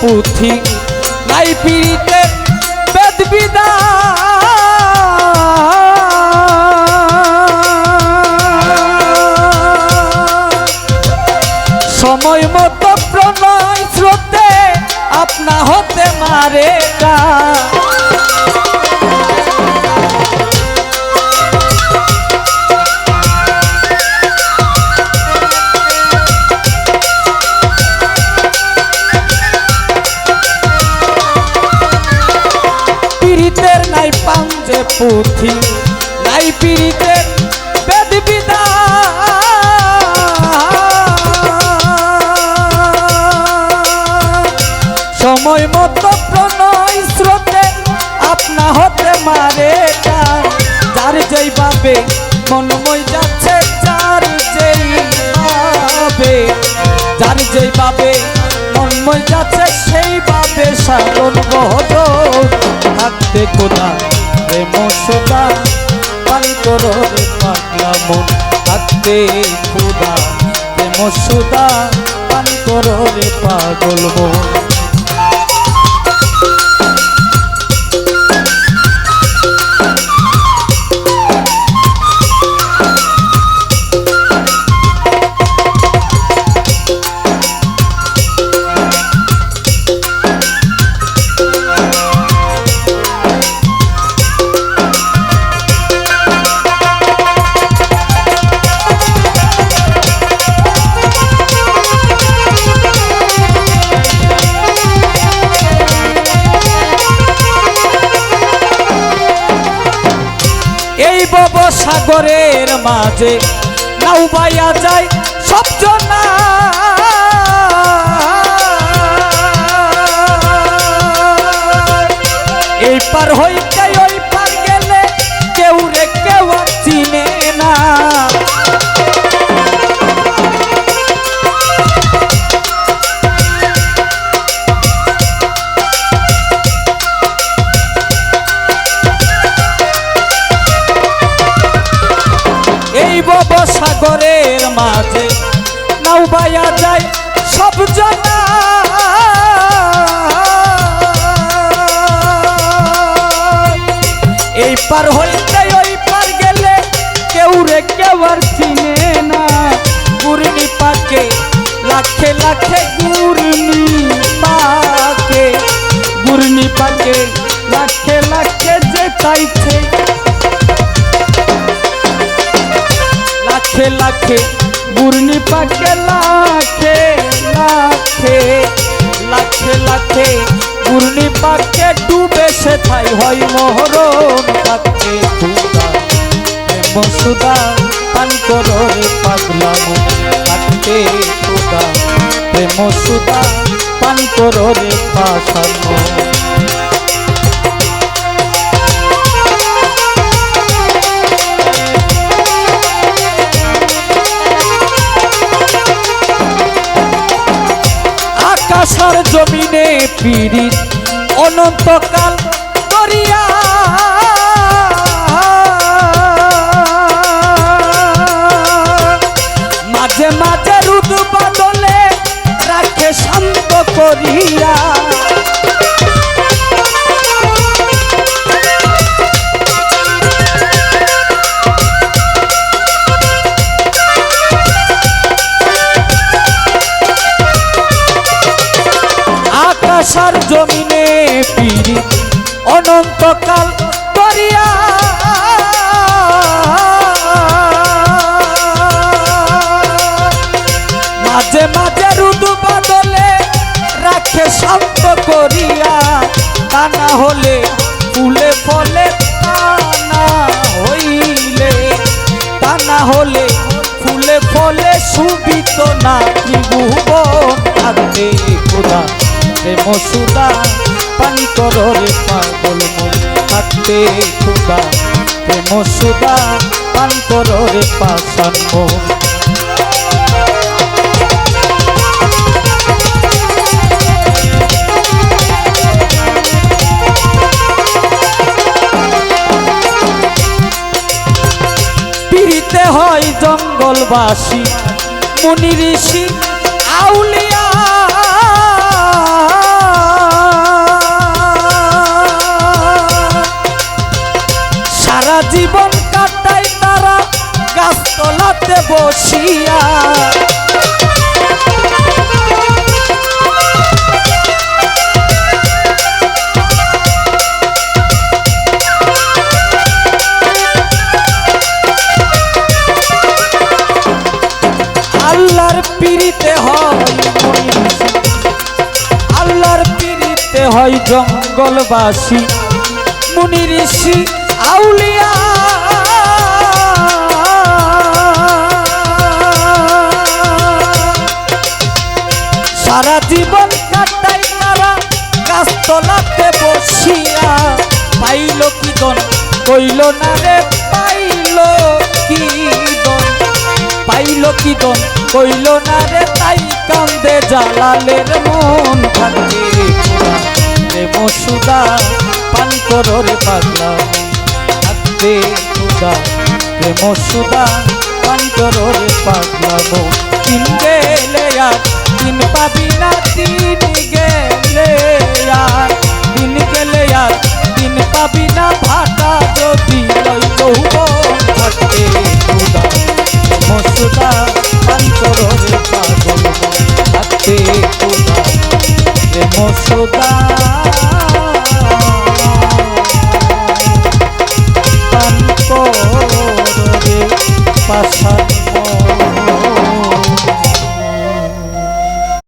পুথি নাই পিড়িতে বেদ সময় মতো প্রণয় স্রোতে আপনা হতে মারে কা পুথি নাই পীড়িতের বেদ সময় মতো প্রণয় স্রোতে আপনা হতে মারে। যার যেই ভাবে মনময় যাচ্ছে, যার যেই ভাবে, যার যেই ভাবে মনময় যাচ্ছে, সেই ভাবে সাধন বহদ থাকতে কোথা প্রেম সোদা পানি করো রে পাগলা মন। হাতে খুদা প্রেম সোদা পানি করো রে পাগল মন। এই সাগরের মাঝে। নাও বাইয়া যায় সব এই পার হইতে সাগরের মাঝে। নাও বাইয়া যায় সব জনা। এই পার হইতে ওই পার গেলে কেউ রে কেউ আর চিনে না। গুরনি পাকে, লাখে লাখে গুরনি পাকে। গুরনি পাকে, লাখে লাখে যে চাইছে লাখে লাখে বুরনি পাকে লাখে লাখে লাখে লাখে। বুরনি পাকে ডুবে সে ঠাই হয় মহরণ পাকে খুদা প্রেম সুদা, পান করো রে পাগলা মন পাকে খুদা প্রেম সুদা, পান করো রে পাশানো জমিনে পিড়িত অনন্তকাল জমিনে পিড়ি অনন্তকাল করিয়া মাঝে মাঝে রুদু বদলে রাখে শান্ত করিয়া, তা না হলে ফুলে ফলে তা না হইলে, তা না হলে ফুলে ফলে সুবিত না কি ত্রিভুবন থাকতে খোদা প্রেম সুদা পানি করো রে পাগল মন থাকতে খোদা। প্রেম সুদা পান করো রে পাশান মন হয় জঙ্গলবাসী, মুনি ঋষি, আউলিয়া গাছতলাতে বসিয়া আল্লাহর পিড়িতে হয়। আল্লাহর পিড়িতে হয় জঙ্গলবাসী মুনি ঋষি আউলিয়া কইল না রে, পাইল কি দন? পাইল কি দন? কইল না রে, তাই কান্দে জালালের মন থাকে রে মসুদা পান করো রে পাগলা থাকতে খুদা রে মসুদা পান করো রে পাগলা মন তিন গেলে আর তিন পাবি না, তিন গেলে আর মসুদা অন্তরে পাশা